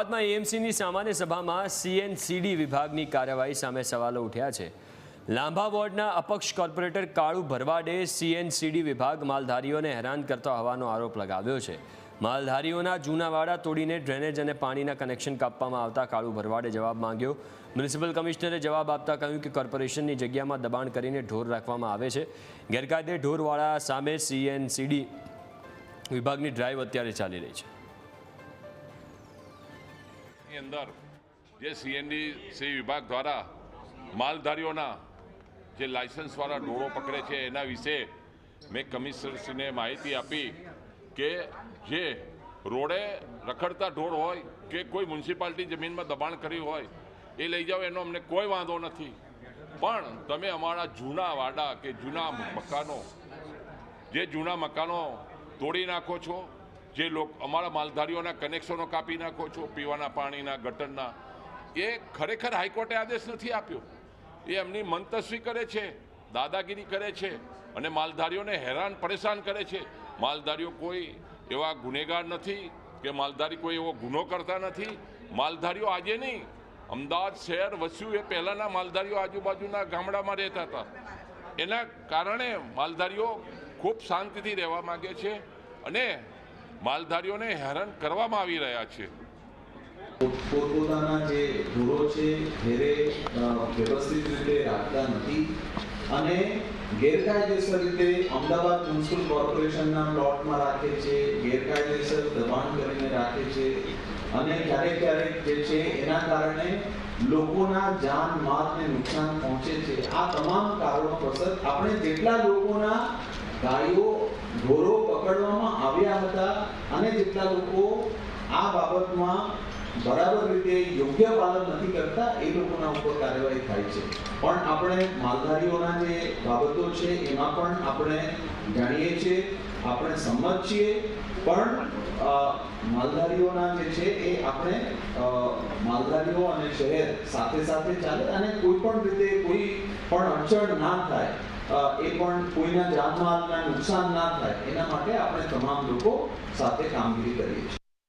બાદમાં એએમસીની સામાન્ય સભામાં સીએનસીડી વિભાગની કાર્યવાહી સામે સવાલો ઉઠ્યા છે. લાંભા વોર્ડના અપક્ષ કોર્પોરેટર કાળુ ભરવાડે સીએનસીડી વિભાગ માલધારીઓને હેરાન કરતા હોવાનો આરોપ લગાવ્યો છે. માલધારીઓના જૂના વાડા તોડીને ડ્રેનેજ અને પાણીના કનેક્શન કાપવામાં આવતા કાળુ ભરવાડે જવાબ માંગ્યો. મ્યુનિસિપલ કમિશનરે જવાબ આપતા કહ્યું કે કોર્પોરેશનની જગ્યામાં દબાણ કરીને ઢોર રાખવામાં આવે છે. ગેરકાયદે ઢોરવાળા સામે સીએનસીડી વિભાગની ડ્રાઈવ અત્યારે ચાલી રહી છે. ની અંદર જે સીએનડી સી વિભાગ દ્વારા માલધારીઓના જે લાયસન્સવાળા ડોળો પકડે છે, એના વિશે મેં કમિશનરશ્રીને માહિતી આપી કે જે રોડે રખડતા ઢોર હોય કે કોઈ મ્યુનિસિપાલિટી જમીનમાં દબાણ કર્યું હોય, એ લઈ જાઓ, એનો અમને કોઈ વાંધો નથી. પણ તમે અમારા જૂના વાડા કે જૂના મકાનો, જે જૂના મકાનો તોડી નાખો છો જે લોક અમારા માલધારીઓના કનેક્શનો કાપી નાખો છો, પીવાના પાણીના, ગટરના, એ ખરેખર હાઈકોર્ટે આદેશ નથી આપ્યો. એ એમની મંતસ્વી કરે છે, દાદાગીરી કરે છે અને માલધારીઓને હેરાન, પરેશાન કરે છે. માલધારીઓ કોઈ એવા ગુનેગાર નથી કે માલધારી કોઈ એવો ગુનો કરતા નથી. માલધારીઓ આજે નહીં, અમદાવાદ શહેર વસ્યું એ પહેલાંના માલધારીઓ આજુબાજુના ગામડામાં રહેતા હતા. એના કારણે માલધારીઓ ખૂબ શાંતિથી રહેવા માગે છે અને માલધારીઓને હેરાન કરવામાં આવી રહ્યા છે. પોતપોતાના જે ઢોરો છે, ઘેરે વ્યવસ્થિત રીતે રાખતા નથી. અને ગેરકાયદેસર રીતે અમદાવાદ મ્યુનિસિપલ કોર્પોરેશનના પ્લોટમાં રાખે છે, ગેરકાયદેસર દબાણ કરીને રાખે છે. અને ક્યારેક ક્યારેક જે છે, એના કારણે લોકોના જાન માલને નુકસાન પહોંચે છે. આ તમામ કારણોસર આપણે જેટલા લોકોના ગાયો ઢોરો પકડવામાં આવ્યા હતા અને જેટલા લોકો આ બાબતમાં બરાબર રીતે યોગ્ય પાલન નથી કરતા, એ લોકોના ઉપર કાર્યવાહી થાય છે. પણ આપણે માલધારીઓના જે બાબતો છે, એમાં પણ આપણે જાણીએ છીએ, આપણે સંમત છીએ, પણ માલધારીઓના જે છે એ આપણે માલધારીઓ અને શહેર સાથે સાથે ચાલે અને કોઈ પણ રીતે કોઈ પણ અડચણ ના થાય એ પણ કોઈના જાનમાલના નુકસાન ના થાય, એના માટે આપણે તમામ લોકો સાથે કામગીરી કરીએ છીએ.